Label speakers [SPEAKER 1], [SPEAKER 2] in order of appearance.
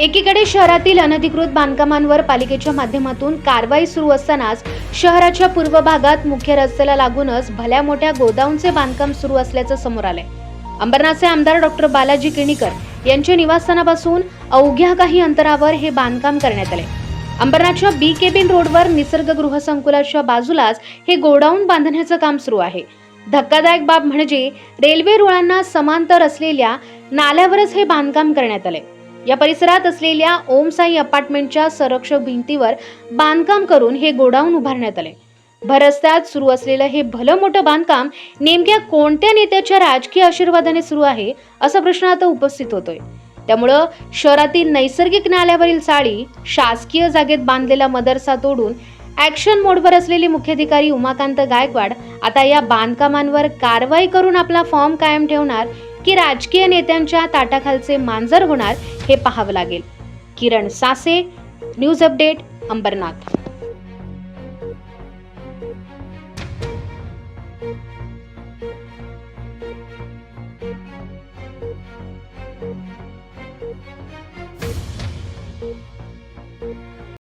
[SPEAKER 1] एकीकडे शहरातील अनधिकृत बांधकामांवर पालिकेच्या माध्यमातून कारवाई सुरू असतानाच शहराच्या पूर्व भागात मुख्य रस्त्याला लागूनच भल्या मोठ्या गोदाऊनचे बांधकाम सुरू असल्याचं समोर आलंय. अंबरनाथचे आमदार डॉक्टर बालाजी किणीकर यांच्या निवासस्थानापासून अवघ्या काही अंतरावर हे बांधकाम करण्यात आले अंबरनाथच्या बी केबिन रोडवर निसर्ग गृहसंकुलाच्या बाजूलाच हे गोडाऊन बांधण्याचं काम सुरू आहे. धक्कादायक बाब म्हणजे रेल्वे रुळांना समांतर असलेल्या नाल्यावरच हे बांधकाम करण्यात आले या परिसरात असलेल्या ओम साई अपार्टमेंटच्या संरक्षक भिंतीवर बांधकाम करून हे गोडाऊन उभारण्यात आले. भर रस्त्यात सुरू असलेलं हे भलं मोठं बांधकाम नेमक्या कोणत्या नेत्याच्या राजकीय आशीर्वादाने सुरू आहे असा प्रश्न आता उपस्थित होतोय. त्यामुळं शहरातील नैसर्गिक नाल्यावरील साडी शासकीय जागेत बांधलेला मदरसा तोडून ॲक्शन मोडवर असलेले मुख्याधिकारी उमाकांत गायकवाड आता या बांधकामांवर कारवाई करून आपला फॉर्म कायम ठेवणार की राजकीय नेत्यांच्या ताटाखालचे मांजर होणार हे पाहावं लागेल. Kiran Sase news update Ambarnath.